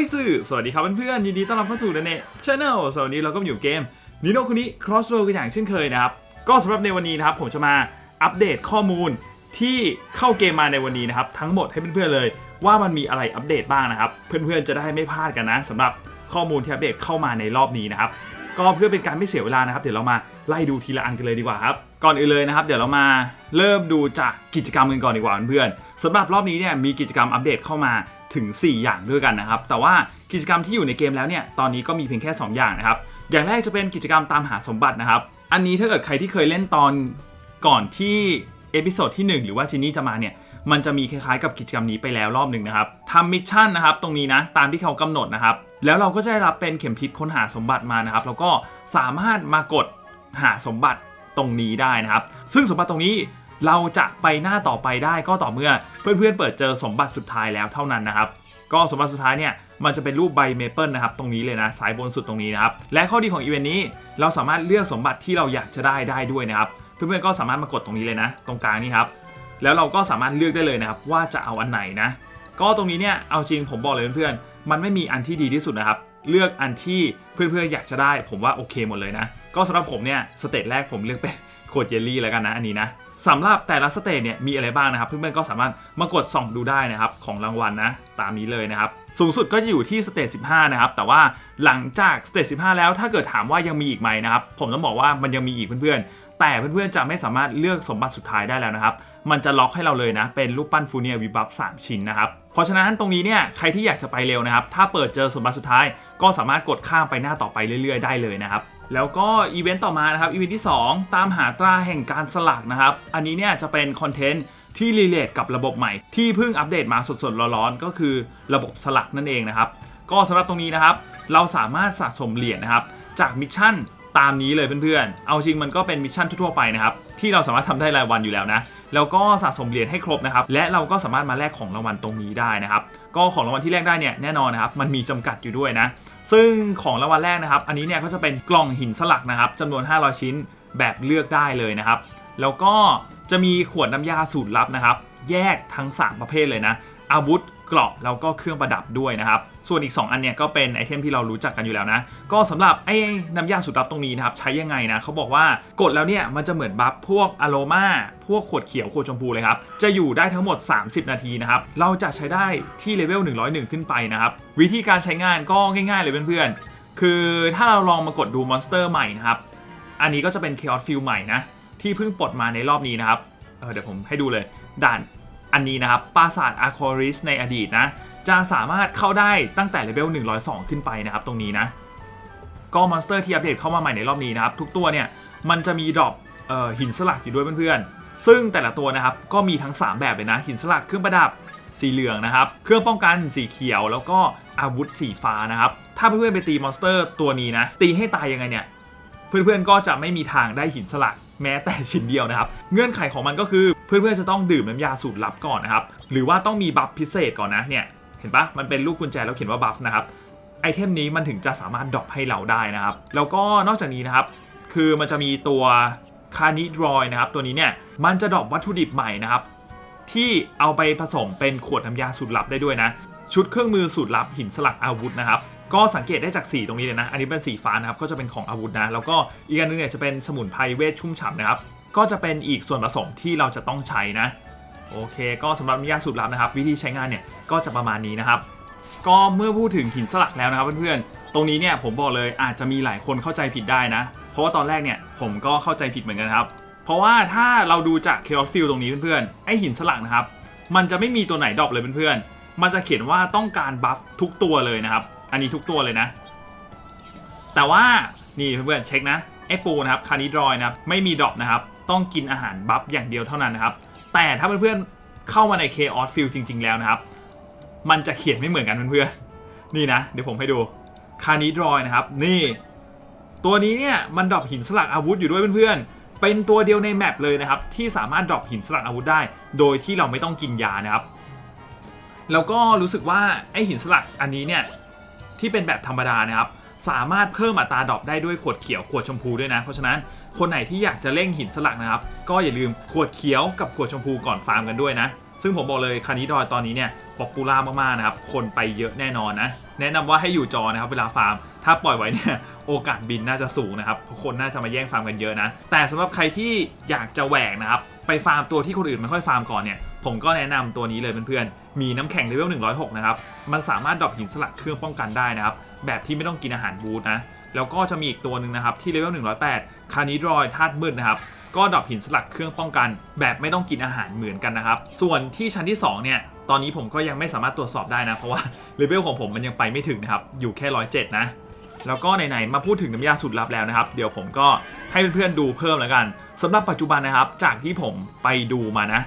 อ้ยสื่อสวัสดีครับเพื่อนๆยินดีต้อนรับเข้าสู่เดนเน่ชาแนลสวัสดีเราก็อยู่เกมนิโนคุนิ Crossroad กันอย่างเช่นเคยนะครับ ก็สำหรับในวันนี้นะครับ ผมจะมาอัปเดตข้อมูลที่เข้าเกมมาในวันนี้นะครับ ทั้งหมดให้เพื่อนๆเลย ว่ามันมีอะไรอัปเดตบ้างนะครับ เพื่อนๆจะได้ไม่พลาดกันนะสำหรับข้อมูลที่อัปเดตเข้ามาในรอบนี้นะครับก็เพื่อเป็นการไม่เสียเวลานะครับ เดี๋ยวเรามาไล่ดูทีละอันกันเลยดีกว่าครับก่อนอื่นเลยนะครับ เดี๋ยวเรามาเริ่มดูจากกิจกรรมกันก่อนดีกว่าเพื่อนๆสำหรับรอบนี้เนี่ยมีกิจกรรมอัปเดตเข้ามา ถึง 4 อย่างด้วยกันนะครับ แต่ว่ากิจกรรมที่อยู่ในเกมแล้วเนี่ยตอนนี้ก็มีเพียงแค่ 2 อย่างนะครับ อย่างแรกจะเป็นกิจกรรมตามหาสมบัตินะครับ อันนี้ถ้าเกิดใครที่เคยเล่นตอนก่อนที่เอพิโซดที่ 1 หรือว่าจินนี่จะมาเนี่ยมันจะมีคล้ายๆกับกิจกรรมนี้ไปแล้วรอบหนึ่งนะครับทำมิชชั่นนะครับตรงนี้นะตามที่เขากำหนดนะครับ แล้วเราก็จะได้รับเป็นเข็มทิศค้นหาสมบัติมานะครับ แล้วก็สามารถมากดหาสมบัติตรงนี้ได้นะครับ ซึ่งสมบัติตรงนี้ เราจะไปหน้าต่อไปได้ก็ต่อเมื่อเพื่อนๆเปิดเจอสมบัติสุดท้ายแล้วเท่านั้นนะครับก็สมบัติสุดท้ายเนี่ยมันจะเป็นรูปใบเมเปิลนะครับตรงนี้เลยนะสายบนสุดตรงนี้นะครับและข้อดีของอีเวนต์นี้เราสามารถเลือกสมบัติที่เราอยากจะได้ได้ด้วยนะครับเพื่อนๆก็สามารถมากดตรงนี้เลยนะ ตรงกลางนี่ครับแล้วเราก็สามารถเลือกได้เลยนะครับว่าจะเอาอันไหนนะ ก็ตรงนี้เนี่ยเอาจริงผมบอกเลยเพื่อนๆมันไม่มีอันที่ดีที่สุดนะครับเลือกอันที่เพื่อนๆอยากจะได้ ผมว่าโอเคหมดเลยนะ ก็สำหรับผมเนี่ยสเตจแรกผมเลือกเป็น ขวดเยลลี่แล้วกันนะอันนี้นะสำหรับแต่ละสเตจเนี่ยมีอะไรบ้างนะครับเพื่อนๆก็สามารถมากดส่องดูได้นะครับของรางวัลนะตามนี้เลยนะครับสูงสุดก็จะอยู่ที่สเตจ15 นะครับ แต่ว่าหลังจากสเตจ15 แล้วถ้าเกิดถามว่ายังมีอีกไหมนะครับ ผมต้องบอกว่ามันยังมีอีกเพื่อนๆ แต่เพื่อนๆจะไม่สามารถเลือกสมบัติสุดท้ายได้แล้วนะครับ มันจะล็อกให้เราเลยนะ เป็นรูปปั้นฟูเนียวิบับ3 ชิ้นนะครับ เพราะฉะนั้นตรงนี้เนี่ยใครที่อยากจะไปเร็วนะครับ ถ้าเปิดเจอสมบัติสุดท้าย ก็สามารถกดข้ามไปหน้าต่อไปเรื่อยๆ ได้เลยนะครับ แล้วก็อีเวนต์ต่อมานะครับอีเวนต์ที่ 2 ตามหาตราแห่งการสลักนะครับ อันนี้เนี่ยจะเป็นคอนเทนต์ที่รีเลทกับระบบใหม่ ที่เพิ่งอัปเดตมาสดๆร้อนๆก็คือระบบสลักนั่นเองนะครับ ก็สำหรับตรงนี้นะครับ เราสามารถสะสมเหรียญนะครับ จากมิชชั่นตามนี้เลยเพื่อนๆ เอาจริงมันก็เป็นมิชชั่นทั่วๆไปนะครับ ที่เราสามารถทำได้รายวันอยู่แล้วนะ แล้วก็สะสมเหรียญให้ครบนะครับ และเราก็สามารถมาแลกของรางวัลตรงนี้ได้นะครับ ก็ของรางวัลที่แลกได้เนี่ยแน่นอนนะครับ มันมีจำกัดอยู่ด้วยนะ ซึ่งของรางวัลแรกนะครับ อันนี้เนี่ยก็จะเป็นกล่องหินสลักนะครับจำนวน 500 ชิ้นแบบเลือกได้เลยนะครับ แล้วก็จะมีขวดน้ำยาสูตรลับนะครับ แยกทั้ง 3 ประเภทเลยนะ อาวุธ เกราะแล้วก็เครื่องประดับด้วยนะครับ ส่วนอีก 2 อันเนี่ยก็เป็นไอเทมที่เรารู้จักกันอยู่แล้วนะ ก็สำหรับไอ้น้ำยาสูตรลับตรงนี้นะครับ ใช้ยังไงนะเขาบอกว่ากดแล้วเนี่ยมันจะเหมือนบัฟพวกอะโลมาพวกขวดเขียวขวดชมพูเลยครับ จะอยู่ได้ทั้งหมด 30 นาทีนะครับ เราจะใช้ได้ที่เลเวล101 ขึ้นไปนะครับ วิธีการใช้งานก็ง่ายๆเลยเพื่อนๆคือถ้าเราลองมากดดูมอนสเตอร์ใหม่นะครับอันนี้ก็จะเป็น Chaos Field ใหม่นะที่เพิ่งปลดมาในรอบนี้นะครับเออเดี๋ยวผมให้ดูเลยด่าน อันนี้นะครับปราสาทอาคอริสในอดีตนะ จะสามารถเข้าได้ตั้งแต่เลเวล102 ขึ้นไปนะครับ ตรงนี้นะ ก็มอนสเตอร์ที่อัปเดตเข้ามาใหม่ในรอบนี้นะครับ ทุกตัวเนี่ยมันจะมีดรอปออหินสลักอยู่ด้วยเพื่อนๆ ซึ่งแต่ละตัวนะครับก็มีทั้ง 3 แบบเลยนะ หินสลักเครื่องประดับสีเหลืองนะครับ เครื่องป้องกันสีเขียวแล้วก็อาวุธสีฟ้านะครับ ถ้าเพื่อนๆไปตีมอนสเตอร์ตัวนี้นะ ตีให้ตายยังไงเนี่ย เพื่อนๆก็จะไม่มีทางได้หินสลัก แม้แต่ชิ้นเดียวนะครับ เงื่อนไขของมันก็คือเพื่อนๆจะต้องดื่มน้ำยาสูตรลับก่อนนะครับ หรือว่าต้องมีบัฟพิเศษก่อนนะเนี่ยเห็นปะมันเป็นลูกกุญแจแล้วเขียนว่าบัฟนะครับไอเทมนี้มันถึงจะสามารถดรอปให้เราได้นะครับ แล้วก็นอกจากนี้นะครับ คือมันจะมีตัวคานิดรอยนะครับ ตัวนี้เนี่ยมันจะดรอปวัตถุดิบใหม่นะครับ ที่เอาไปผสมเป็นขวดน้ำยาสูตรลับได้ด้วยนะ ชุดเครื่องมือสูตรลับหินสลักอาวุธนะครับ ก็สังเกตได้จากสีตรงนี้เลยนะ อันนี้เป็นสีฟ้านะครับ ก็จะเป็นของอาวุธนะ แล้วก็อีกอันนึงเนี่ยจะเป็นสมุนไพรเวทชุ่มฉ่ำนะครับ ก็จะเป็นอีกส่วนผสมที่เราจะต้องใช้นะ โอเค ก็สำหรับน้ำยาสูตรลับนะครับ วิธีใช้งานเนี่ยก็จะประมาณนี้นะครับ ก็เมื่อพูดถึงหินสลักแล้วนะครับเพื่อนๆ ตรงนี้เนี่ยผมบอกเลยอาจจะมีหลายคนเข้าใจผิดได้นะ เพราะว่าตอนแรกเนี่ยผมก็เข้าใจผิดเหมือนกันครับ เพราะว่าถ้าเราดูจาก Chaos Field ตรงนี้เพื่อนๆ ไอหินสลักนะครับ มันจะไม่มีตัวไหนดรอปเลยเพื่อนๆ มันจะเขียนว่าต้องการบัฟทุกตัวเลยนะครับ อันนี้ทุกตัวเลยนะ แต่ว่านี่เพื่อนๆเช็คนะไอปูนะครับคานิดรอยนะครับไม่มีดรอปนะครับ ต้องกินอาหารบัฟอย่างเดียวเท่านั้นนะครับ แต่ถ้าเพื่อนๆเข้ามาใน Chaos Field จริง ๆ แล้วนะครับ มันจะเขียนไม่เหมือนกันเพื่อนๆนี่นะ เดี๋ยวผมให้ดูคานิดรอยนะครับ นี่ ตัวนี้เนี่ยมันดรอปหินสลักอาวุธอยู่ด้วยเพื่อนๆเป็นตัวเดียวในแมปเลยนะครับ ที่สามารถดรอปหินสลักอาวุธได้ โดยที่เราไม่ต้องกินยานะครับ แล้วก็รู้สึกว่าไอหินสลักอันนี้เนี่ย ที่เป็นแบบธรรมดานะครับสามารถเพิ่มอัตราดรอปได้ด้วยขวดเขียวขวดชมพูด้วยนะ เพราะฉะนั้นคนไหนที่อยากจะเร่งหินสลักนะครับ ก็อย่าลืมขวดเขียวกับขวดชมพูก่อนฟาร์มกันด้วยนะ ซึ่งผมบอกเลยคานิดอยตอนนี้เนี่ยป๊อปปูล่ามากๆนะครับ คนไปเยอะแน่นอนนะ แนะนำว่าให้อยู่จอนะครับเวลาฟาร์ม ถ้าปล่อยไว้เนี่ยโอกาสบินน่าจะสูงนะครับเพราะคนน่าจะมาแย่งฟาร์มกันเยอะนะ แต่สำหรับใครที่อยากจะแหวกนะครับไปฟาร์มตัวที่คนอื่นไม่ค่อยฟาร์มก่อนเนี่ย ผมก็แนะนำตัวนี้เลยเพื่อนๆ มีน้ำแข็งเลเวล106 นะครับ มันสามารถดรอปหินสลักเครื่องป้องกันได้นะครับ แบบที่ไม่ต้องกินอาหารบูทนะ แล้วก็จะมีอีกตัวหนึ่งนะครับ ที่เลเวล108 คานิดรอยธาตุมืดนะครับ ก็ดรอปหินสลักเครื่องป้องกัน แบบไม่ต้องกินอาหารเหมือนกันนะครับ ส่วนที่ชั้นที่ 2 เนี่ย ตอนนี้ผมก็ยังไม่สามารถตรวจสอบได้นะ เพราะว่าเลเวลของผมมันยังไปไม่ถึงนะครับ อยู่แค่107นะ แล้วก็ไหนๆมาพูดถึงน้ำยาสูตรลับแล้วนะครับ เดี๋ยวผมก็ให้เพื่อนๆดูเพิ่มแล้วกันสำหรับปัจจุบันนะครับ จากที่ผมไปดูมานะ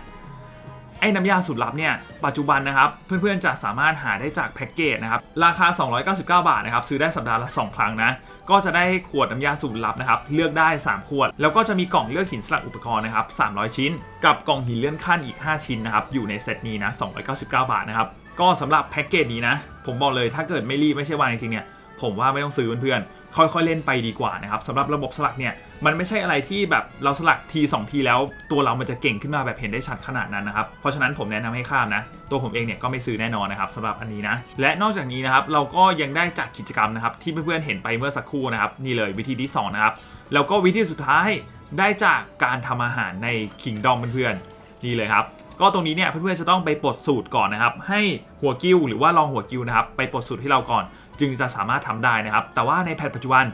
อ้น้ำยาสูตรลับเนี่ยปัจจุบันนะครับเพื่อนๆจะสามารถหาได้จากแพ็กเกจนะครับราคา 299 บาทนะครับซื้อได้สัปดาห์ละ 2 ครั้งนะก็จะได้ขวดน้ำยาสูตรลับนะครับเลือกได้ 3 ขวด แล้วก็จะมีกล่องเลือกหินสลักอุปกรณ์นะครับ300 ชิ้น กับกล่องหินเลื่อนขั้นอีก 5 ชิ้นนะครับอยู่ในเซตนี้นะ299 บาทนะครับก็สำหรับแพ็กเกจนี้นะผมบอกเลยถ้าเกิดไม่รีบไม่ใช่วางจริงๆเนี่ยผมว่าไม่ต้องซื้อเพื่อนๆ ค่อยๆเล่นไปดีกว่านะครับสำหรับระบบสลักเนี่ยมันไม่ใช่อะไรที่แบบเราสลักที2ทีแล้ว ตัวเรามันจะเก่งขึ้นมาแบบเห็นได้ชัดขนาดนั้นนะครับเพราะฉะนั้นผมแนะนำให้ข้ามนะตัวผมเองเนี่ยก็ไม่ซื้อแน่นอนนะครับสำหรับอันนี้นะและนอกจากนี้นะครับเราก็ยังได้จัดกิจกรรมนะครับที่เพื่อนๆเห็นไปเมื่อสักครู่นะครับนี่เลยวิธีที่สองนะครับแล้วก็วิธีสุดท้ายได้จากการทำอาหารใน Kingdom เพื่อนๆนี่เลยครับก็ตรงนี้เนี่ยเพื่อนๆจะต้องไปปลดสูตรก่อนนะครับให้หัวกิ้วหรือว่าลองหัวกิ้วนะครับไปปลดสูตรให้เราก่อน จึงจะสามารถทำได้นะครับ แต่ว่าในแพทปัจจุบัน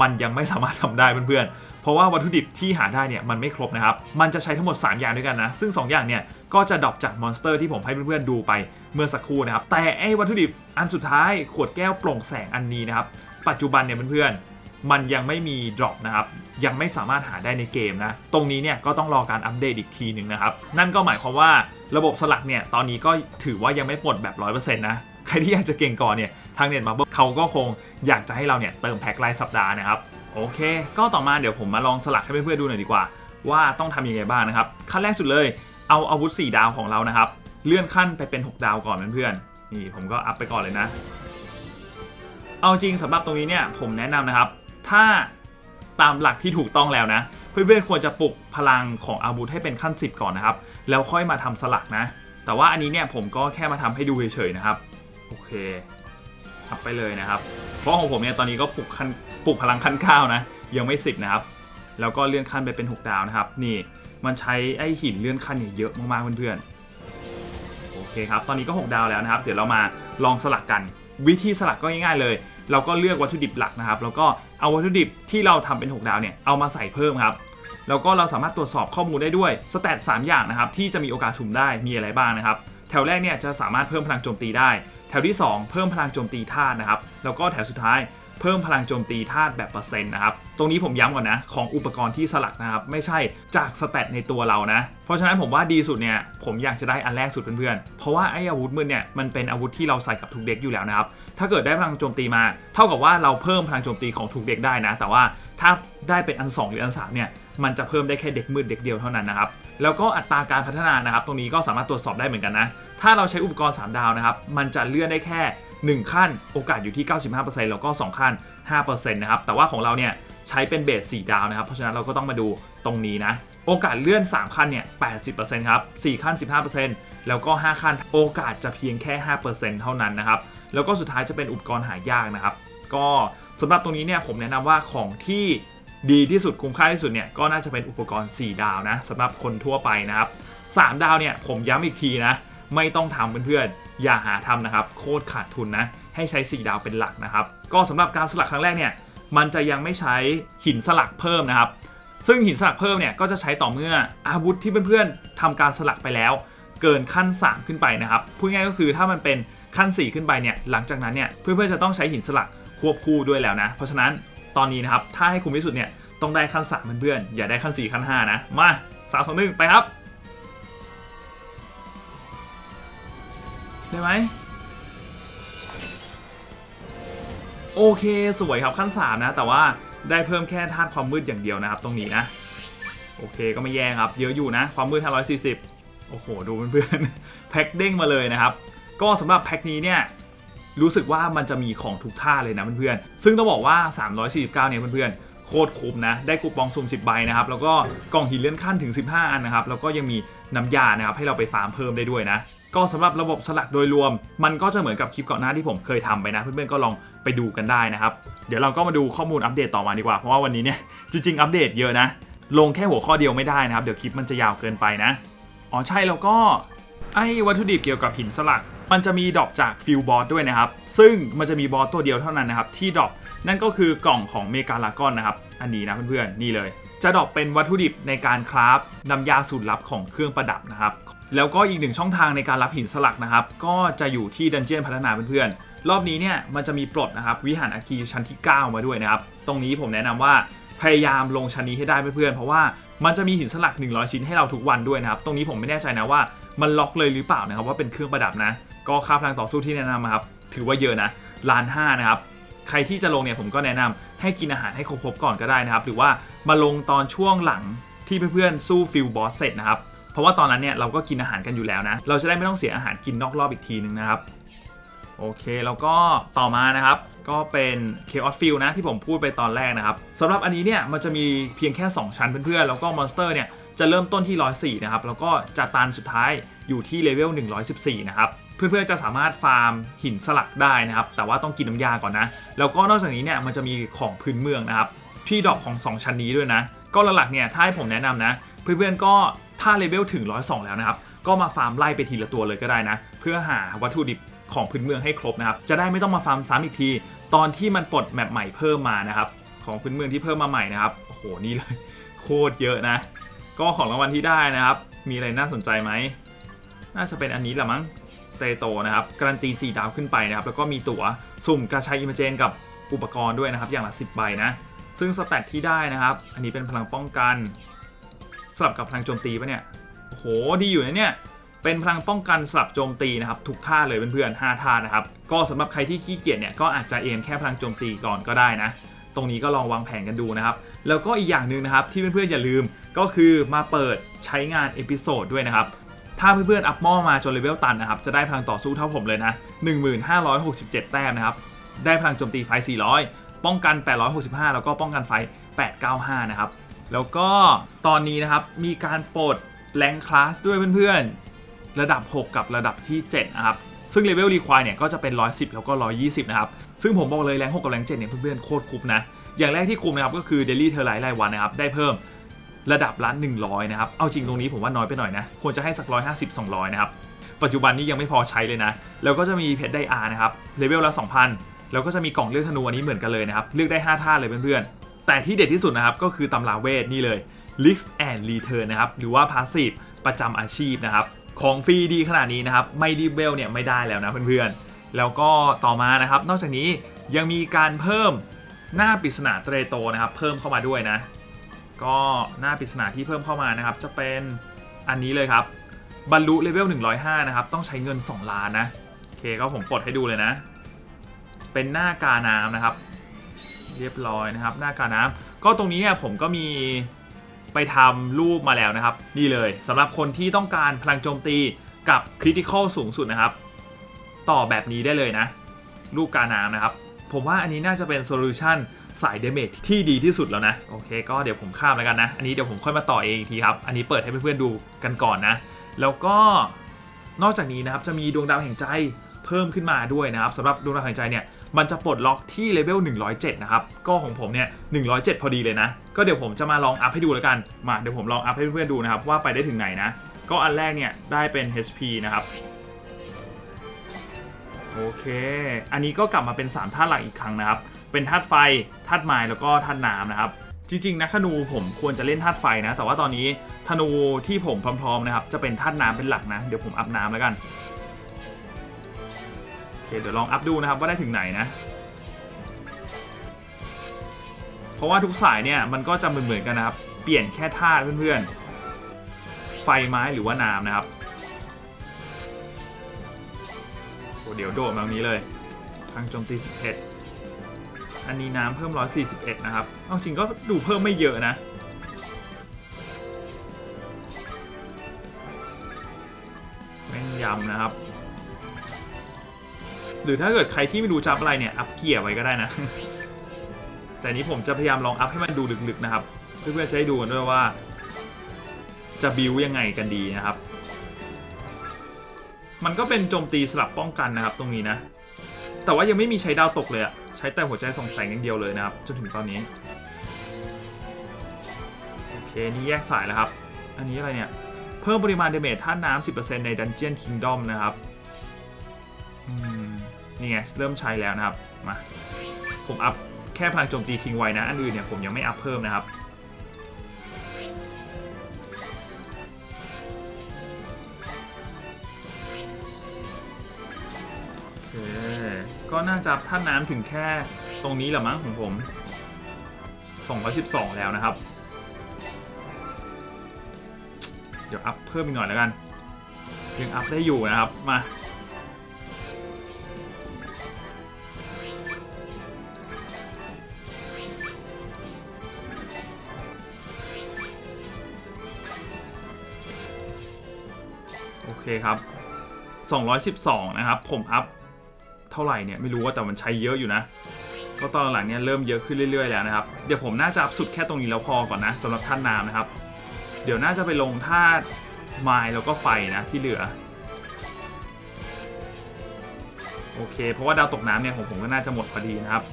มันยังไม่สามารถทำได้เพื่อนๆ เพราะว่าวัตถุดิบที่หาได้เนี่ยมันไม่ครบนะครับ มันจะใช้ทั้งหมด 3 อย่างด้วยกันนะ ซึ่ง 2 อย่างเนี่ยก็จะดรอปจากมอนสเตอร์ที่ผมให้เพื่อนๆดูไปเมื่อสักครู่นะครับ แต่ไอ้วัตถุดิบอันสุดท้ายขวดแก้วโปร่งแสงอันนี้นะครับ ปัจจุบันเนี่ยเพื่อนๆ มันยังไม่มีดรอปนะครับ ยังไม่สามารถหาได้ในเกมนะ ตรงนี้เนี่ยก็ต้องรอการอัปเดตอีกทีหนึ่งนะครับ นั่นก็หมายความว่าระบบสลักเนี่ยตอนนี้ก็ถือว่ายังไม่ปลดแบบ 100%นะ ใครที่อยากจะเก่งก่อนเนี่ย ทางเน็ตมาบอกเขาก็คงอยากจะให้เราเนี่ยเติมแพ็ครายสัปดาห์นะครับโอเค ก็ต่อมาเดี๋ยวผมมาลองสลักให้เพื่อนๆดูหน่อยดีกว่า ว่าต้องทำยังไงบ้างนะครับขั้นแรกสุดเลยเอาอาวุธ 4 ดาวของเรานะครับ เลื่อนขั้นไปเป็น 6 ดาวก่อนเพื่อนๆนี่ผมก็อัพไปก่อนเลยนะ เอาจริงสำหรับตรงนี้เนี่ยผมแนะนำนะครับ ถ้าตามหลักที่ถูกต้องแล้วนะ เพื่อนๆควรจะปลุกพลังของอาวุธให้เป็นขั้น 10 ก่อนนะครับ แล้วค่อยมาทำสลักนะ แต่ว่าอันนี้เนี่ยผมก็แค่มาทำให้ดูเฉยๆนะครับ โอเคับไปเลยนะครับ เพราะของผมเนี่ยตอนนี้ก็ปลุกขั้นปลุกพลังขั้น9นะ ยังไม่10นะครับ แล้วก็เลื่อนขั้นไปเป็น 6 ดาวนะครับ นี่มันใช้ไอ้หินเลื่อนขั้นเนี่ยเยอะมากๆเพื่อนๆ โอเคครับ ตอนนี้ก็ 6 ดาวแล้วนะครับ เดี๋ยวเรามาลองสลักกัน วิธีสลักก็ง่ายๆเลย เราก็เลือกวัตถุดิบหลักนะครับ แล้วก็เอาวัตถุดิบที่เราทำเป็น 6 ดาวเนี่ย เอามาใส่เพิ่มครับ แล้วก็เราสามารถตรวจสอบข้อมูลได้ด้วย สแตท3อย่างนะครับที่จะมีโอกาสสุ่มได้ มีอะไรบ้างนะครับ แถวแรกเนี่ยจะสามารถเพิ่มพลังโจมตีได้ ถวที่ 2 เพิ่มพลังโจมตีธาตุนะครับ แล้วก็แถวสุดท้ายเพิ่มพลังโจมตีธาตุแบบเปอร์เซ็นต์นะครับ ตรงนี้ผมย้ำก่อนนะ ของอุปกรณ์ที่สลักนะครับ ไม่ใช่จากสแตทในตัวเรานะ เพราะฉะนั้นผมว่าดีสุดเนี่ย ผมอยากจะได้อันแรกสุดเพื่อนๆ เพราะว่าไอ้อาวุธมือเนี่ย มันเป็นอาวุธที่เราใส่กับทุกเด็กอยู่แล้วนะครับ ถ้าเกิดได้พลังโจมตีมา เท่ากับว่าเราเพิ่มพลังโจมตีของทุกเด็กได้นะ แต่ว่าถ้าได้เป็นอัน 2 หรืออัน3เนี่ย มันจะเพิ่มได้แค่เด็กมืดเด็กเดียวเท่านั้นนะครับ แล้วก็อัตราการพัฒนานะครับ ตรงนี้ก็สามารถตรวจสอบได้เหมือนกันนะ ถ้าเราใช้อุปกรณ์ 3 ดาวนะครับ มันจะเลื่อนได้แค่ 1 ขั้น โอกาสอยู่ที่ 95%แล้วก็ 2 ขั้น 5%นะครับ แต่ว่าของเราเนี่ยใช้เป็นเบส4ดาวนะครับ เพราะฉะนั้นเราก็ต้องมาดูตรงนี้นะ โอกาสเลื่อน 3 ขั้นเนี่ย 80%ครับ 4 ขั้น 15%แล้วก็ 5 ขั้น โอกาสจะเพียงแค่ 5%เท่านั้นนะครับ แล้วก็สุดท้ายจะเป็นอุปกรณ์หายากนะครับ ก็สำหรับตรงนี้เนี่ยผมแนะนำว่าของที่ ดีที่สุดคุ้มค่าที่สุดเนี่ยก็น่าจะเป็นอุปกรณ์ 4 ดาวนะสำหรับคนทั่วไปนะครับ 3 ดาวเนี่ยผมย้ำอีกทีนะ ไม่ต้องทำเพื่อนๆอย่าหาทำนะครับโคตรขาดทุนนะให้ใช้ 4 ดาวเป็นหลักนะครับ ก็สำหรับการสลักครั้งแรกเนี่ยมันจะยังไม่ใช้หินสลักเพิ่มนะครับ ซึ่งหินสลักเพิ่มเนี่ยก็จะใช้ต่อเมื่ออาวุธที่เพื่อนๆทำการสลักไปแล้ว เกินขั้น 3 ขึ้นไปนะครับพูดง่ายก็คือถ้ามันเป็นขั้น 4 ขึ้นไปเนี่ยหลังจากนั้นเนี่ยเพื่อนๆจะต้องใช้หินสลักควบคู่ด้วยแล้วนะ เพราะฉะนั้น ตอนนี้นะครับ ถ้าให้คุ้มที่สุดเนี่ยต้องได้ขั้นสามเพื่อนๆอย่าได้ขั้นสี่ขั้นห้านะ มาสามสองหนึ่งไปครับ ได้ไหมโอเคสวยครับขั้นสามนะ แต่ว่าได้เพิ่มแค่ธาตุความมืดอย่างเดียวนะครับ ตรงนี้นะ โอเคก็ไม่แย่ครับ เยอะอยู่นะ ความมืด540 โอ้โห ดูเพื่อนๆแพ็คเด้งมาเลยนะครับ ก็สำหรับแพ็คนี้เนี่ย รู้สึกว่ามันจะมีของทุกท่าเลยนะเพื่อนๆซึ่งต้องบอกว่า 349 เนี่ยเพื่อนๆโคตรคุ้มนะ ได้คูปองสุ่ม 10 ใบนะครับ แล้วก็กล่องหินเลื่อนขั้นถึง 15 อันนะครับ แล้วก็ยังมีน้ำยานะครับให้เราไปฟาร์มเพิ่มได้ด้วยนะ ก็สำหรับระบบสลักโดยรวม มันก็จะเหมือนกับคลิปก่อนหน้าที่ผมเคยทำไปนะ เพื่อนๆก็ลองไปดูกันได้นะครับ เดี๋ยวเราก็มาดูข้อมูลอัปเดตต่อมาดีกว่า เพราะว่าวันนี้เนี่ยจริงๆอัปเดตเยอะนะ ลงแค่หัวข้อเดียวไม่ได้นะครับ เดี๋ยวคลิปมันจะยาวเกินไปนะ อ๋อใช่แล้วก็ไอ้วัตถุดิบเกี่ยวกับหินสลัก มันจะมีดรอปจากฟิลบอสด้วยนะครับ ซึ่งมันจะมีบอสตัวเดียวเท่านั้นนะครับ ที่ดรอปนั่นก็คือกล่องของเมกาลากอนนะครับ อันนี้นะเพื่อนๆ นี่เลย จะดรอปเป็นวัตถุดิบในการคราฟน้ำยาสูตรลับของเครื่องประดับนะครับ แล้วก็อีกหนึ่งช่องทางในการรับหินสลักนะครับ ก็จะอยู่ที่ดันเจียนพัฒนาเพื่อนๆ รอบนี้เนี่ยมันจะมีปลดนะครับวิหารอาคีชั้นที่ 9 มาด้วยนะครับ ตรงนี้ผมแนะนำว่าพยายามลงชั้นนี้ให้ได้เพื่อนๆ เพราะว่ามันจะมีหินสลัก 100 ชิ้นให้เราทุกวันด้วยนะครับ ตรงนี้ผมไม่แน่ใจนะว่ามันล็อกเลยหรือเปล่านะครับว่าเป็นเครื่องประดับนะ ก็ค่าพลังต่อสู้ที่แนะนำมาครับถือว่าเยอะนะล้านห้านะครับใครที่จะลงเนี่ยผมก็แนะนำให้กินอาหารให้ครบๆก่อนก็ได้นะครับ หรือว่ามาลงตอนช่วงหลังที่เพื่อนๆสู้ฟิลบอสเสร็จนะครับ เพราะว่าตอนนั้นเนี่ยเราก็กินอาหารกันอยู่แล้วนะ เราจะได้ไม่ต้องเสียอาหารกินนอกรอบอีกทีนึงนะครับ โอเคแล้วก็ต่อมานะครับ ก็เป็น Chaos Field นะที่ผมพูดไปตอนแรกนะครับสำหรับอันนี้เนี่ยมันจะมีเพียงแค่ 2 ชั้นเพื่อนๆแล้วก็มอนสเตอร์เนี่ย จะเริ่มต้นที่ 104 นะครับ แล้วก็จะตันสุดท้ายอยู่ที่เลเวล 114 นะครับ เพื่อนๆจะสามารถฟาร์มหินสลักได้นะครับ แต่ว่าต้องกินน้ำยาก่อนนะ แล้วก็นอกจากนี้เนี่ยมันจะมีของพื้นเมืองนะครับ ที่ดอปของ 2 ชั้นนี้ด้วยนะ ก็หลักๆเนี่ยถ้าให้ผมแนะนำนะ เพื่อนๆก็ถ้าเลเวลถึง 102 แล้วนะครับ ก็มาฟาร์มไล่ไปทีละตัวเลยก็ได้นะ เพื่อหาวัตถุดิบของพื้นเมืองให้ครบนะครับ จะได้ไม่ต้องมาฟาร์มซ้ำอีกที ตอนที่มันปลดแมปใหม่เพิ่มมานะครับ ของพื้นเมืองที่เพิ่มมาใหม่นะครับ โอ้โห นี่เลย โคตรเยอะนะ ก็ของรางวัลที่ได้นะครับ มีอะไรน่าสนใจไหม น่าจะเป็นอันนี้แหละมั้งเตโตนะครับ การันตี 4 ดาวขึ้นไปนะครับ แล้วก็มีตั๋วสุ่มกาชายอิมเจนกับอุปกรณ์ด้วยนะครับ อย่างละ 10 ใบนะ ซึ่งสแตทที่ได้นะครับ อันนี้เป็นพลังป้องกันสลับกับพลังโจมตีปะเนี่ย โอ้โห ดีอยู่นะเนี่ย เป็นพลังป้องกันสลับโจมตีนะครับ ทุกท่าเลยเพื่อนๆ5ท่านะครับ ก็สำหรับใครที่ขี้เกียจเนี่ย ก็อาจจะเอมแค่พลังโจมตีก่อนก็ได้นะ ตรงนี้ก็ลองวางแผนกันดูนะครับ แล้วก็อีกอย่างหนึ่งนะครับที่เพื่อนๆอย่าลืมก็คือมาเปิดใช้งานเอพิโซดด้วยนะครับถ้าเพื่อนๆอัพหม้อมาจนเลเวลตันนะครับจะได้พลังต่อสู้เท่าผมเลยนะ 1567 แต้มนะครับได้พลังโจมตีไฟ 400 ป้องกัน 865 แล้วก็ป้องกันไฟ 895 นะครับแล้วก็ตอนนี้นะครับมีการปลดแรงคลาสด้วยเพื่อนๆ ระดับ 6 กับระดับที่7นะครับซึ่งเลเวลรีควายเนี่ยก็จะเป็น 110 แล้วก็ 120 นะครับ ซึ่งผมบอกเลยแรง 6 กับแรง 7 เนี่ยเพื่อนๆ โคตรคุ้มนะ อย่างแรกที่คุมนะครับก็คือ Daily t e r l i t e รายวันนะครับได้เพิ่มระดับละ100นะครับเอาจริงตรงนี้ผมว่าน้อยไปหน่อยนะควรจะให้สัก150 200นะครับปัจจุบันนี้ยังไม่พอใช้เลยนะ แล้วก็จะมีเพชรไดอาร์นะครับเลเวลละ 2,000 แล้วก็จะมีกล่องเลือกธนูอันนี้เหมือนกันเลยนะครับเลือกได้ 5 ท่าเลยเพื่อนๆ แต่ที่เด็ดที่สุดนะครับก็คือตำราเวทนี่เลย l i x and Return นะครับหรือว่า Passive ประจำอาชีพนะครับของฟรีดีขนาดนี้นะครับไม่ดีเวลเนี่ยไม่ได้แล้วนะเพื่อนๆ แล้วก็ต่อมานะครับนอกจากนี้ยังมีการเพิ่ม หน้าปริศนาเตรโตนะครับ เพิ่มเข้ามาด้วยนะ ก็หน้าปริศนาที่เพิ่มเข้ามานะครับ จะเป็นอันนี้เลยครับ บรรลุเลเวล105 นะครับ ต้องใช้เงิน 2 ล้านนะโอเคก็ผมปลดให้ดูเลยนะ เป็นหน้ากาน้ำนะครับ เรียบร้อยนะครับ หน้ากาน้ำก็ตรงนี้เนี่ยผมก็มีไปทำรูปมาแล้วนะครับ นี่เลยสำหรับคนที่ต้องการพลังโจมตีกับคริติคอลสูงสุดนะครับ ต่อแบบนี้ได้เลยนะลูกกาน้ำนะครับ ผมว่าอันนี้น่าจะเป็นโซลูชันสายเดเมจที่ดีที่สุดแล้วนะ โอเค ก็เดี๋ยวผมข้ามแล้วกันนะ อันนี้เดี๋ยวผมค่อยมาต่อเองอีกทีครับ อันนี้เปิดให้เพื่อนๆดูกันก่อนนะ แล้วก็นอกจากนี้นะครับจะมีดวงดาวแห่งใจเพิ่มขึ้นมาด้วยนะครับสำหรับดวงดาวแห่งใจเนี่ยมันจะปลดล็อกที่เลเวล107 นะครับ ก็ของผมเนี่ย 107 พอดีเลยนะ ก็เดี๋ยวผมจะมาลองอัพให้ดูแล้วกัน มาเดี๋ยวผมลองอัพให้เพื่อนๆดูนะครับ ว่าไปได้ถึงไหนนะ ก็อันแรกเนี่ย ได้เป็น HP นะครับ โอเค อันนี้ก็กลับมาเป็น3ธาตุหลักอีกครั้งนะครับ เป็นธาตุไฟ ธาตุไม้แล้วก็ธาตุน้ำนะครับ จริงๆนะธนูผมควรจะเล่นธาตุไฟนะ แต่ว่าตอนนี้ธนูที่ผมพร้อมๆนะครับ จะเป็นธาตุน้ำเป็นหลักนะ เดี๋ยวผมอัพน้ำแล้วกัน โอเค เดี๋ยวลองอัพดูนะครับว่าได้ถึงไหนนะ เพราะว่าทุกสายเนี่ยมันก็จะเหมือนๆกันนะครับ เปลี่ยนแค่ธาตุเพื่อนๆ ไฟไม้หรือว่าน้ำนะครับ เดี๋ยวโดดมาตรงนี้เลยทางโจมตี 11 อันนี้น้ำเพิ่ม 141 นะครับ เอาจริงก็ดูเพิ่มไม่เยอะนะ แม่นยำนะครับ หรือถ้าเกิดใครที่ไม่รู้จับอะไรเนี่ย อัพเกียร์ไว้ก็ได้นะ แต่นี้ผมจะพยายามลองอัพให้มันดูลึกๆนะครับ เพื่อนๆจะได้ดูกันด้วยว่า จะบิวยังไงกันดีนะครับ มันก็เป็นโจมตีสลับป้องกันนะครับตรงนี้นะ แต่ว่ายังไม่มีใช้ดาวตกเลยอะใช้แต่หัวใจส่องแสงอย่างเดียวเลยนะครับจนถึงตอนนี้โอเคนี่แยกสายแล้วครับ อันนี้อะไรเนี่ย เพิ่มปริมาณเดเมจท่าน้ำ10%ใน Dungeon Kingdom นะครับนี่ไงเริ่มใช้แล้วนะครับมาผมอัพแค่พลังโจมตีทิ้งไว้นะ อันอื่นเนี่ยผมยังไม่อัพเพิ่มนะครับ ก็น่าจะท่าน้ำถึงแค่ตรงนี้แหละมั้งของผม 212 แล้วนะครับ เดี๋ยวอัพเพิ่มอีกหน่อยแล้วกัน ยังอัพได้อยู่นะครับ มาโอเคครับ 212 นะครับ ผมอัพ เท่าไหร่เนี่ยไม่รู้ว่าแต่มันใช้เยอะอยู่นะ ก็ตอนหลังเนี่ยเริ่มเยอะขึ้นเรื่อยๆแล้วนะครับ เดี๋ยวผมน่าจะอัพสุดแค่ตรงนี้แล้วพอก่อนนะสำหรับท่านน้ำนะครับ เดี๋ยวน่าจะไปลงธาตุไม้แล้วก็ไฟนะที่เหลือโอเค เพราะว่าดาวตกน้ำเนี่ยผมผมก็น่าจะหมดพอดีนะครับ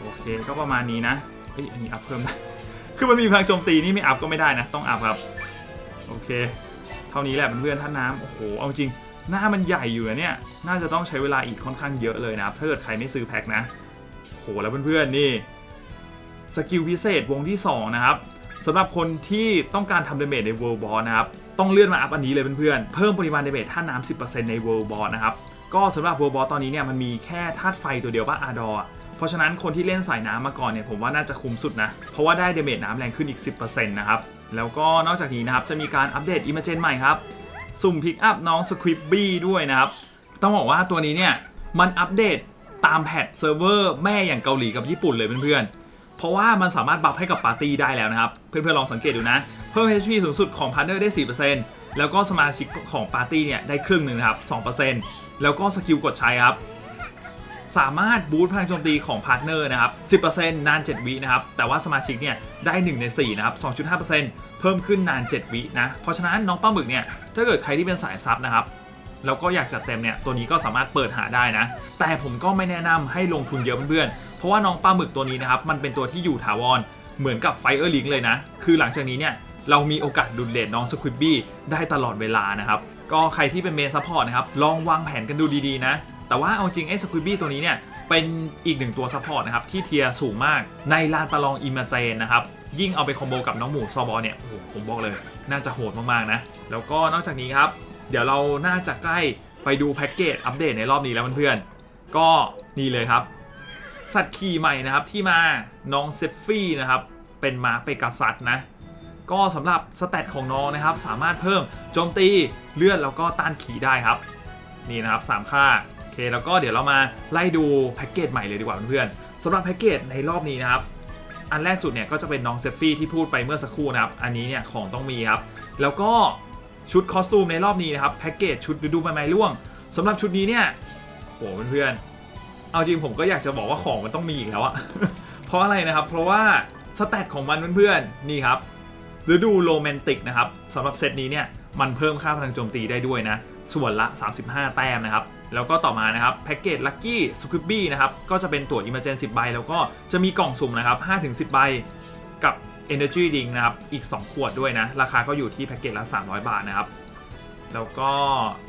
โอเคก็ประมาณนี้นะเอ้ยอันนี้อัพเพิ่มได้คือมันมีพลังโจมตีนี่ไม่อัพก็ไม่ได้นะ ต้องอัพครับ โอเค เท่านี้แหละเพื่อนๆท่านน้ำโอ้โห เอาจริง หน้ามันใหญ่อยู่นเนี่ย น่าจะต้องใช้เวลาอีกค่อนข้างเยอะเลยนะครับ ถ้าเกิดใครไม่ซื้อแพ็คนะโหแล้วเพื่อนๆนี่สกิลพิเศษวงที่ 2 นะครับสำหรับคนที่ต้องการทำเดเมจใน World Boss นะครับ ต้องเลื่อนมาอัพอันนี้เลยเพื่อนๆ เพิ่มปริมาณเดเมจท่าน้ำ10%ใน World Boss นะครับ ก็สำหรับ World Boss ตอนนี้เนี่ยมันมีแค่ธาตุไฟตัวเดียวป่ะอาดอเพราะฉะนั้นคนที่เล่นสายน้ำมาก่อนเนี่ยผมว่าน่าจะคุ้มสุดนะ เพราะว่าได้เดเมจน้ำแรงขึ้นอีก 10%นะครับ แล้วก็นอกจากนี้นะครับจะมีการอัปเดตอิมเมจใหม่ครับ สุ่มพิกอัพน้องสควิปบี้ด้วยนะครับ ต้องบอกว่าตัวนี้เนี่ย มันอัปเดตตามแพทเซิร์ฟเวอร์แม่อย่างเกาหลีกับญี่ปุ่นเลยเพื่อนๆ เพราะว่ามันสามารถบัฟให้กับปาร์ตี้ได้แล้วนะครับ เพื่อนๆลองสังเกตดูนะ เพิ่ม HP สูงสุดของพาร์เนอร์ได้ 4%แล้วก็สมาชิกของปาร์ตี้เนี่ยได้ครึ่งหนึ่งนะครับ 2%แล้วก็สกิลกดใช้ครับ สามารถบูสต์พลังโจมตีของพาร์ทเนอร์นะครับ 10%นาน 7 วินะครับ แต่ว่าสมาชิกเนี่ยได้ 1 ใน 4 นะครับ 2.5%เพิ่มขึ้นนาน 7 วินะ เพราะฉะนั้นน้องปลาหมึกเนี่ย ถ้าเกิดใครที่เป็นสายซับนะครับ แล้วก็อยากจัดเต็มเนี่ย ตัวนี้ก็สามารถเปิดหาได้นะ แต่ผมก็ไม่แนะนำให้ลงทุนเยอะเพื่อนๆ เพราะว่าน้องปลาหมึกตัวนี้นะครับ มันเป็นตัวที่อยู่ถาวร เหมือนกับไฟเออร์ลิงเลยนะ คือหลังจากนี้เนี่ยเรามีโอกาสดุลเลดน้องสควิบบี้ได้ตลอดเวลานะครับ ก็ใครที่เป็นเมนซัพพอร์ตนะครับ ลองวางแผนกันดูดีๆนะ แต่ว่าเอาจริงไอ้สควิบบี้ตัวนี้เนี่ยเป็นอีกหนึ่งตัวซัพพอร์ตนะครับที่เทียร์สูงมากในลานประลองอิมาเจนนะครับยิ่งเอาไปคอมโบกับน้องหมูซอบอลเนี่ยโอ้โหผมบอกเลย น่าจะโหดมากๆนะแล้วก็นอกจากนี้ครับเดี๋ยวเราน่าจะใกล้ไปดูแพ็กเกจอัปเดตในรอบนี้แล้วเพื่อนๆก็นี่เลยครับ สัตว์ขี่ใหม่นะครับที่มาน้องเซฟฟี่นะครับเป็นม้าเปกัสซัสนะก็สำหรับสเตตของน้องนะครับสามารถเพิ่มโจมตีเลื่อนแล้วก็ต้านขี่ได้ครับ นี่นะครับ 3 ค่า เคแล้วก็เดี๋ยวเรามาไล่ดูแพ็กเกจใหม่เลยดีกว่าเพื่อนๆสำหรับแพ็กเกจในรอบนี้นะครับอันแรกสุดเนี่ยก็จะเป็นน้องเซฟฟี่ที่พูดไปเมื่อสักครู่นะครับอันนี้เนี่ยของต้องมีครับแล้วก็ชุดคอสตูมในรอบนี้นะครับแพ็กเกจชุดฤดูใบไม้ร่วงสำหรับชุดนี้เนี่ยโหเพื่อนๆเอาจริงผมก็อยากจะบอกว่าของมันต้องมีอีกแล้วอะเพราะอะไรนะครับ เพราะว่าสแตทของมันเพื่อนๆนี่ครับฤดูโรแมนติกนะครับสำหรับเซตนี้เนี่ยมันเพิ่มค่าพลังโจมตีได้ด้วยนะ ส่วนละ 35 แต้มนะครับ แล้วก็ต่อมานะครับแพ็กเกจลัคกี้สควิบบี้นะครับก็จะเป็นตั๋วอิมเมอร์เจน10ใบแล้วก็จะมีกล่องสุ่มนะครับ5-10ใบกับ Energy Drink นะครับอีก 2 ขวดด้วยนะ ราคาก็อยู่ที่แพ็กเกจละ 300 บาทนะครับ แล้วก็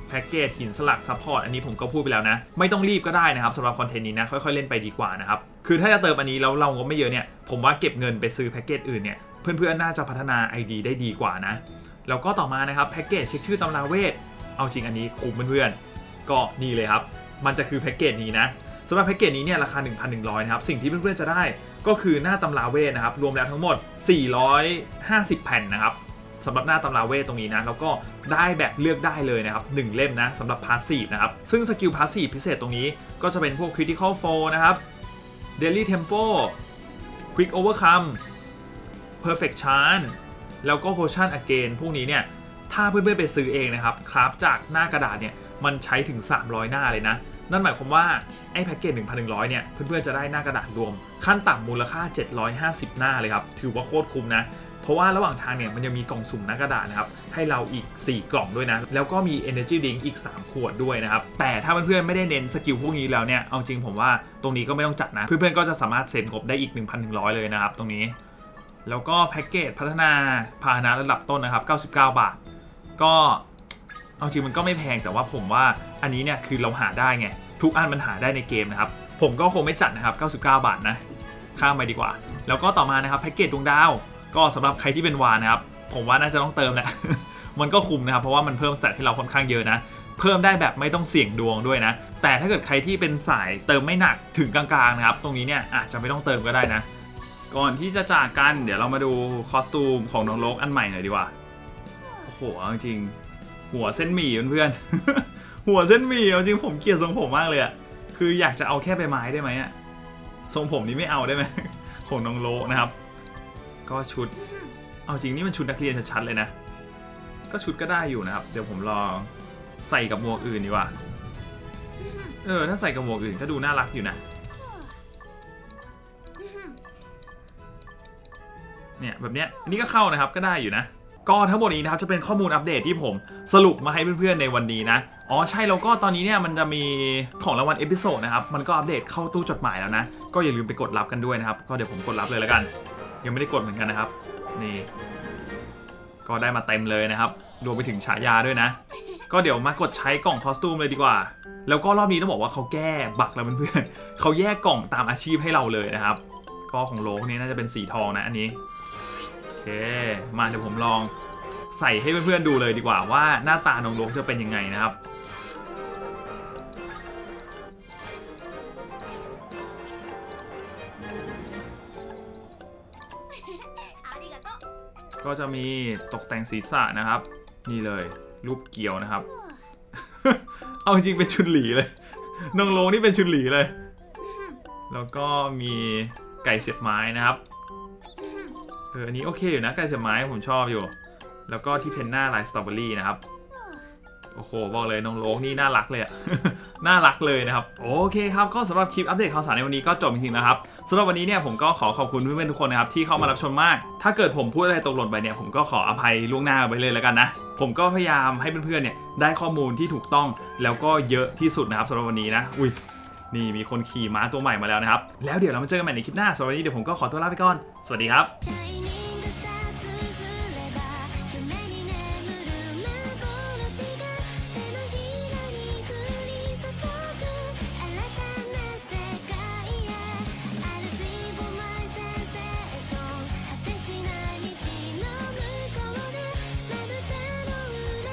แพ็กเกจหินสลักซัพพอร์ตอันนี้ผมก็พูดไปแล้วนะ ไม่ต้องรีบก็ได้นะครับสำหรับคอนเทนต์นี้นะ ค่อยๆ เล่นไปดีกว่านะครับ คือถ้าจะเติมอันนี้แล้วเรางบไม่เยอะเนี่ย ผมว่าเก็บเงินไปซื้อแพ็กเกจอื่นเนี่ย เพื่อนๆ น่าจะพัฒนา ID ได้ดีกว่านะ แล้วก็ต่อมานะครับแพ็กเกจเช็คชื่อตำราเวทเอาจริงอันนี้คุ้มเพื่อนๆ ก็นี่เลยครับ มันจะคือแพ็กเกจนี้นะสำหรับแพ็กเกจนี้เนี่ยราคา 1,100นะครับสิ่งที่เพื่อนๆจะได้ก็คือหน้าตำราเวทนะครับรวมแล้วทั้งหมด 450 แผ่นนะครับสำหรับหน้าตำราเวทตรงนี้นะแล้วก็ได้แบบเลือกได้เลยนะครับ1เล่มนะสำหรับพาสซีฟนะครับซึ่งสกิลพาสซีฟพิเศษตรงนี้ก็จะเป็นพวก Critical f o นะครับ Daily Tempo Quick Overcome Perfect Chance แล้วก็ Potion Again พวกนี้เนี่ยถ้าเพื่อนๆไปซื้อเองนะครับคราฟจากหน้ากระดาษเนี่ย มันใช้ถึง 300 หน้าเลยนะ นั่นหมายความว่า ไอ้แพ็กเกจ 1,100 เนี่ย เพื่อนๆ จะได้หน้ากระดาษรวม ขั้นต่ำมูลค่า 750 หน้าเลยครับ ถือว่าโคตรคุ้มนะเพราะว่าระหว่างทางเนี่ยมันยังมีกล่องสุ่มหน้ากระดาษนะครับ ให้เราอีก 4 กล่องด้วยนะ แล้วก็มี Energy Drink อีก 3 ขวดด้วยนะครับ แต่ถ้าเพื่อนๆไม่ได้เน้นสกิลพวกนี้แล้วเนี่ย เอาจริงผมว่าตรงนี้ก็ไม่ต้องจัดนะ เพื่อนๆก็จะสามารถเซฟงบได้อีก 1,100 เลยนะครับ ตรงนี้ แล้วก็แพ็กเกจพัฒนาพาหนะระดับต้นนะครับ 99 บาท ก็ เอาจริงมันก็ไม่แพงแต่ว่าผมว่าอันนี้เนี่ยคือเราหาได้ไง ทุกอันมันหาได้ในเกมนะครับ ผมก็คงไม่จัดนะครับ 99 บาทนะ ข้ามไปดีกว่า แล้วก็ต่อมานะครับแพ็กเกจดวงดาว ก็สำหรับใครที่เป็นวานนะครับ ผมว่าน่าจะต้องเติมแหละมันก็คุ้มนะครับเพราะว่ามันเพิ่มสเตตให้เราค่อนข้างเยอะนะเพิ่มได้แบบไม่ต้องเสี่ยงดวงด้วยนะ แต่ถ้าเกิดใครที่เป็นสายเติมไม่หนักถึงกลางๆนะครับ ตรงนี้เนี่ยอาจจะไม่ต้องเติมก็ได้นะ ก่อนที่จะจากกันเดี๋ยวเรามาดูคอสตูมของน้องโลกอันใหม่หน่อยดีกว่า โอ้โหจริง หัวเส้นหมี่เพื่อนๆหัวเส้นหมี่เอาจริงผมเกลียดทรงผมมากเลยอะคืออยากจะเอาแค่ใบไม้ได้ไหมอะทรงผมนี้ไม่เอาได้ไหมของน้องโลนะครับ ก็ชุด เอาจริงนี่มันชุดนักเรียนชัดๆเลยนะ ก็ชุดก็ได้อยู่นะครับ เดี๋ยวผมลองใส่กับหมวกอื่นดีกว่า เออถ้าใส่กับหมวกอื่นก็ดูน่ารักอยู่นะ เนี่ยแบบเนี้ยอันนี้ก็เข้านะครับก็ได้อยู่นะ ก็ทั้งหมดนี้นะครับจะเป็นข้อมูลอัปเดตที่ผมสรุปมาให้เพื่อนๆในวันนี้นะ อ๋อใช่แล้วก็ตอนนี้เนี่ยมันจะมีของรางวัลเอพิโซดนะครับ มันก็อัปเดตเข้าตู้จดหมายแล้วนะ ก็อย่าลืมไปกดรับกันด้วยนะครับ ก็เดี๋ยวผมกดรับเลยแล้วกัน ยังไม่ได้กดเหมือนกันนะครับ นี่ ก็ได้มาเต็มเลยนะครับ รวมไปถึงฉายาด้วยนะ ก็เดี๋ยวมากดใช้กล่องคอสตูมเลยดีกว่า แล้วก็รอบนี้ต้องบอกว่าเขาแก้บักแล้วเพื่อนๆเขาแยกกล่องตามอาชีพให้เราเลยนะครับ ก็ของโลกนี้น่าจะเป็นสีทองนะอันนี้ ค มาเดี๋ยวผมลองใส่ให้เพื่อนๆดูเลยดีกว่าว่าหน้าตาน้องลงจะเป็นยังไงนะครับ ก็จะมีตกแต่งศีรษะนะครับ นี่เลยรูปเกี่ยวนะครับ เอาจริงเป็นชุดหลีเลยน้องลงนี่เป็นชุดหลีเลย แล้วก็มีไก่เสียบไม้นะครับ เออันนี้โอเคอยู่นะกระเฉมไม้ผมชอบอยู่ แล้วก็ที่เพนหน้าลายสตรอเบอรี่นะครับโอ้โหบอกเลยน้องโลกนี่น่ารักเลยอะ น่ารักเลยนะครับ โอเคครับ ก็สำหรับคลิปอัปเดตข่าวสารในวันนี้ก็จบจริงๆนะครับสำหรับวันนี้เนี่ยผมก็ขอขอบคุณเพื่อนๆทุกคนนะครับที่เข้ามารับชมมาก ถ้าเกิดผมพูดอะไรตกหล่นไปเนี่ยผมก็ขออภัยล่วงหน้าไปเลยแล้วกันนะ ผมก็พยายามให้เพื่อนๆเนี่ยได้ข้อมูลที่ถูกต้องแล้วก็เยอะที่สุดนะครับสำหรับวันนี้นะ อุ้ยนี่มีคนขี่ม้าตัวใหม่มาแล้วนะครับ แล้วเดี๋ยวเรามาเจอกันใหม่ในคลิปหน้าสำหรับวันนี้เดี๋ยวผมก็ขอตัวลาไปก่อน สวัสดีครับ